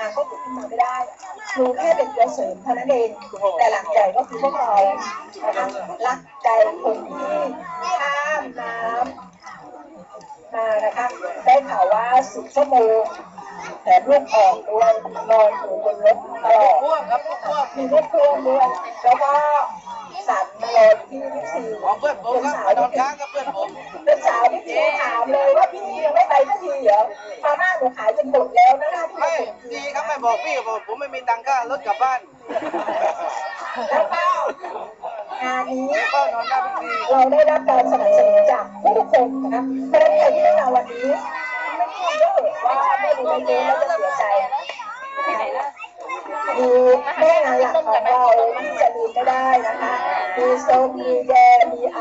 หาข้อมูลขึ้นมาไม่ได้ครูแค่เป็นตัวเสริมเท่านั้นเอง แต่หลักใจก็คือพวกเรานะคะรักใจคนที่ข้ามน้ำมานะคะได้ข่าวว่าสิบชั่วโมงแถมลูกออกด้วยนอนอยู่บนรถตลอดพ่วงครับพ่วงมีลูกพ่วงด้วยแล้วก็ สันมารอที่ที่สี่ของเพื่อนผมครับมานอนค้างกับเพื่อนผมเป็นสาวที่พี่ถามเลยว่าพี่ยังไม่ไปสักทีเหรอมาม่าหนูขายจนหมดแล้วนะคะที่ไม่ดีครับไม่บอกพี่บอกผมไม่มีตังค่ารถกลับบ้านแล้วก็งานนี้ก็นอนหน้าพิธีเราได้รับการสนับสนุนจากผู้คนนะคะเพราะฉะนั้นใครที่ไม่มาวันนี้ไม่ต้องเยอะว่าไม่ดูในเกมแล้วจะเสียใจมีแม่งานหลักของเราที่จะลืมไม่ได้นะคะ มีส้มมีแยมีไอ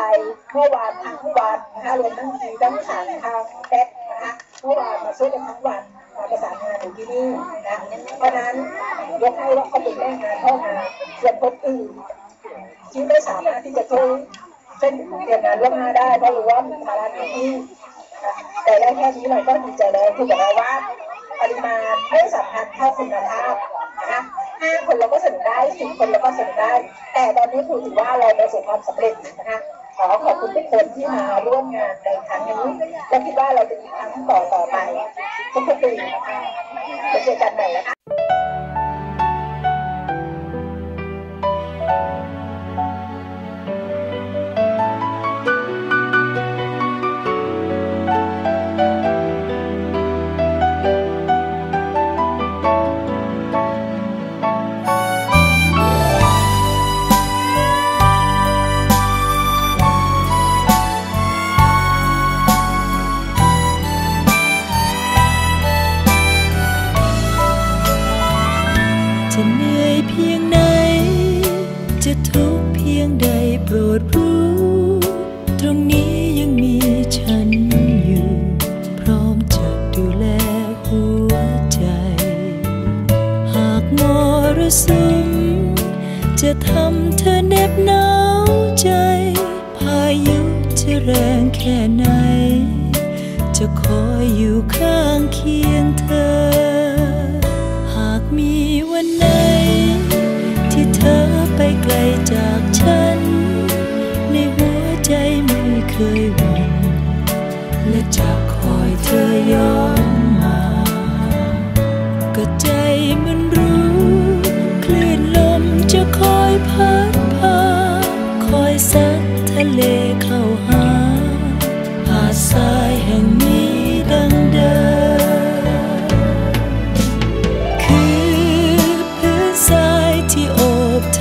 เมื่อวานทั้งวันนะคะรวมทั้งทีทั้งสารทางแป๊กนะคะเมื่อวานมาช่วยกันทั้งวันมาประสานงานอยู่ที่นี่นะเพราะนั้นยกให้ว่าเขาเป็นแม่งานเท่านั้นส่วนคนอื่นที่ไม่สามารถที่จะช่วยเช่นเรียมงานล่วงหน้าได้เพราะรู้ว่ามีภาระหน้าที่นะแต่ได้แค่นี้เราก็ดีใจแล้วคือบอกแล้วว่าปริมาณไม่สำคัญเท่าคุณภาพ ห้าคนเราก็เสนอได้สิบคนเราก็เสนอได้ แต่ตอนนี้ถือว่าเราประสบความสำเร็จนะคะขอขอบคุณทุกคนที่มาร่วมงานในครั้งนี้และคิดว่าเราจะมีครั้งต่อต่อๆไปทุกปีนะคะ โปรดรู้ ตรงนี้ยังมีฉันอยู่ พร้อมจะดูแลหัวใจ หากมรสุมจะทำเธอเหน็บหนาวใจ พายุจะแรงแค่ไหน จะคอยอยู่ข้างเคียงเธอ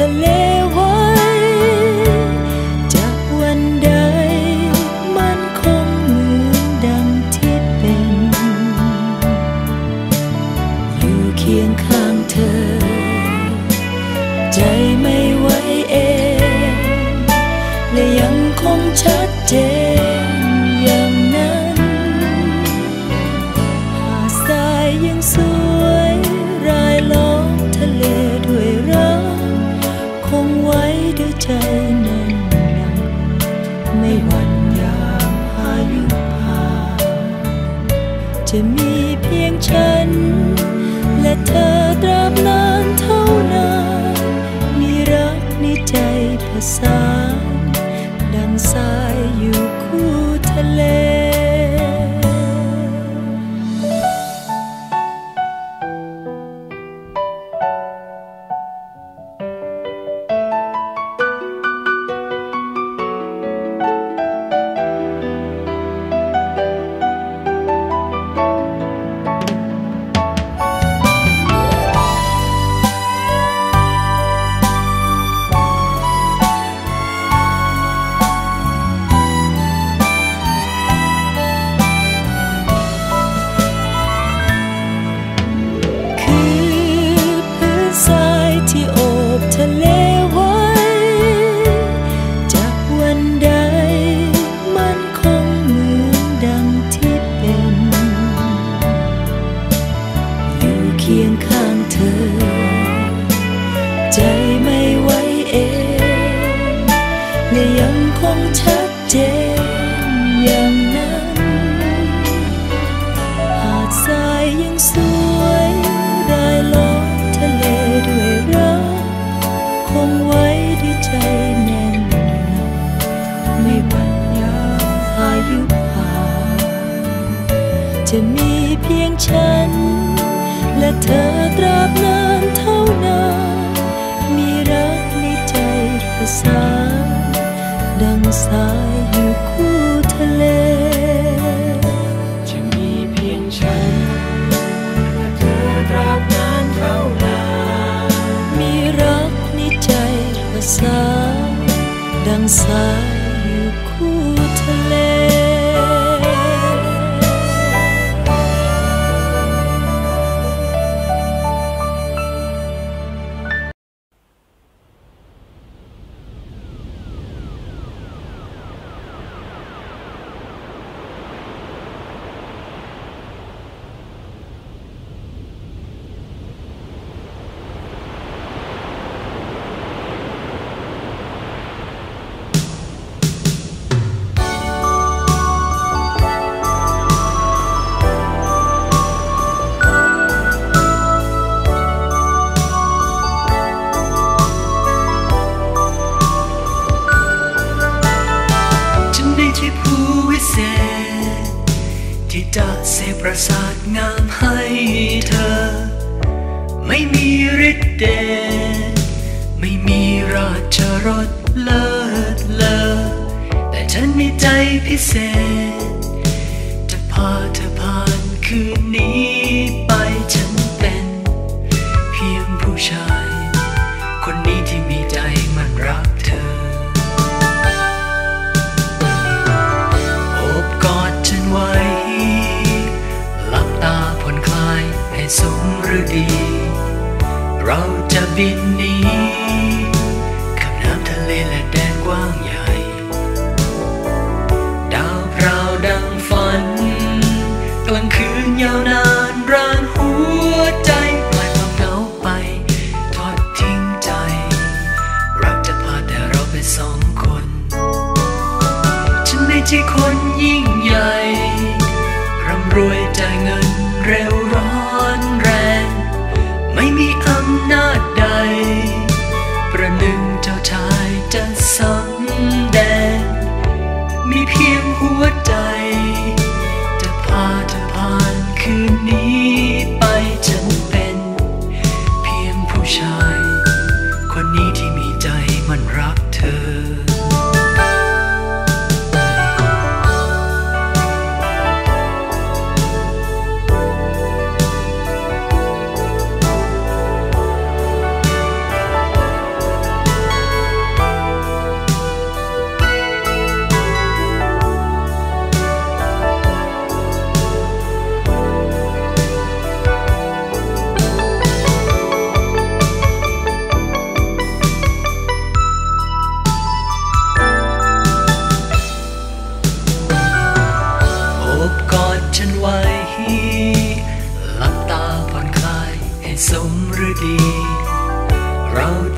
ทะเลไว้ จากวันใดมันคงเหมือนดังที่เป็น อยู่เคียงข้างเธอ ใจไม่ไหวเอง และยังคงชัด จะมีเพียงฉัน และเธอตราบนานเท่านานมีรักในใจภาษา จะมีเพียงฉัน และเธอตราบนานเท่านาน มีรักในใจประสานดังสายอยู่คู่ทะเล จะมีเพียงฉัน และเธอตราบนานเท่านาน มีรักในใจประสานดังสาย เดนไม่มีราชรสเลิศเลอแต่ฉันมีใจพิเศษ จะพาเธอ บินนีข้ามน้ำทะเลและแดนกว้างใหญ่ ดาวพราวดังฝัน กลางคืนยาวนานร้านหัวใจปล่อยความเหงาไป ทอดทิ้งใจ รักจะพาแต่เราไปสองคน ฉันไม่ใช่คนยิ่งใหญ่ ร่ำรวย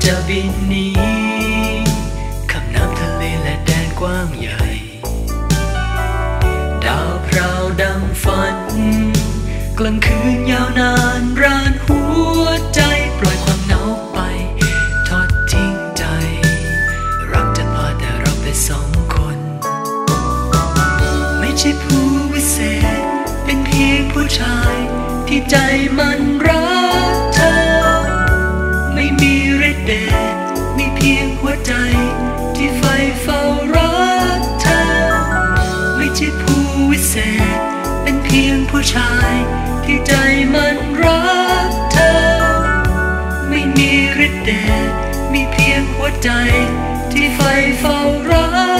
จะบินนีข้ามน้ำทะเลและแดนกว้างใหญ่ ดาวพราวดังฝัน กลางคืนยาวนานร้านหัวใจปล่อยความเหงาไป ทอดทิ้งใจ รักจะพาแต่เราไปสองคน ไม่ใช่ผู้วิเศษ เป็นเพียงผู้ชายที่ใจมัน ใจที่ไฟเฝ้ารัก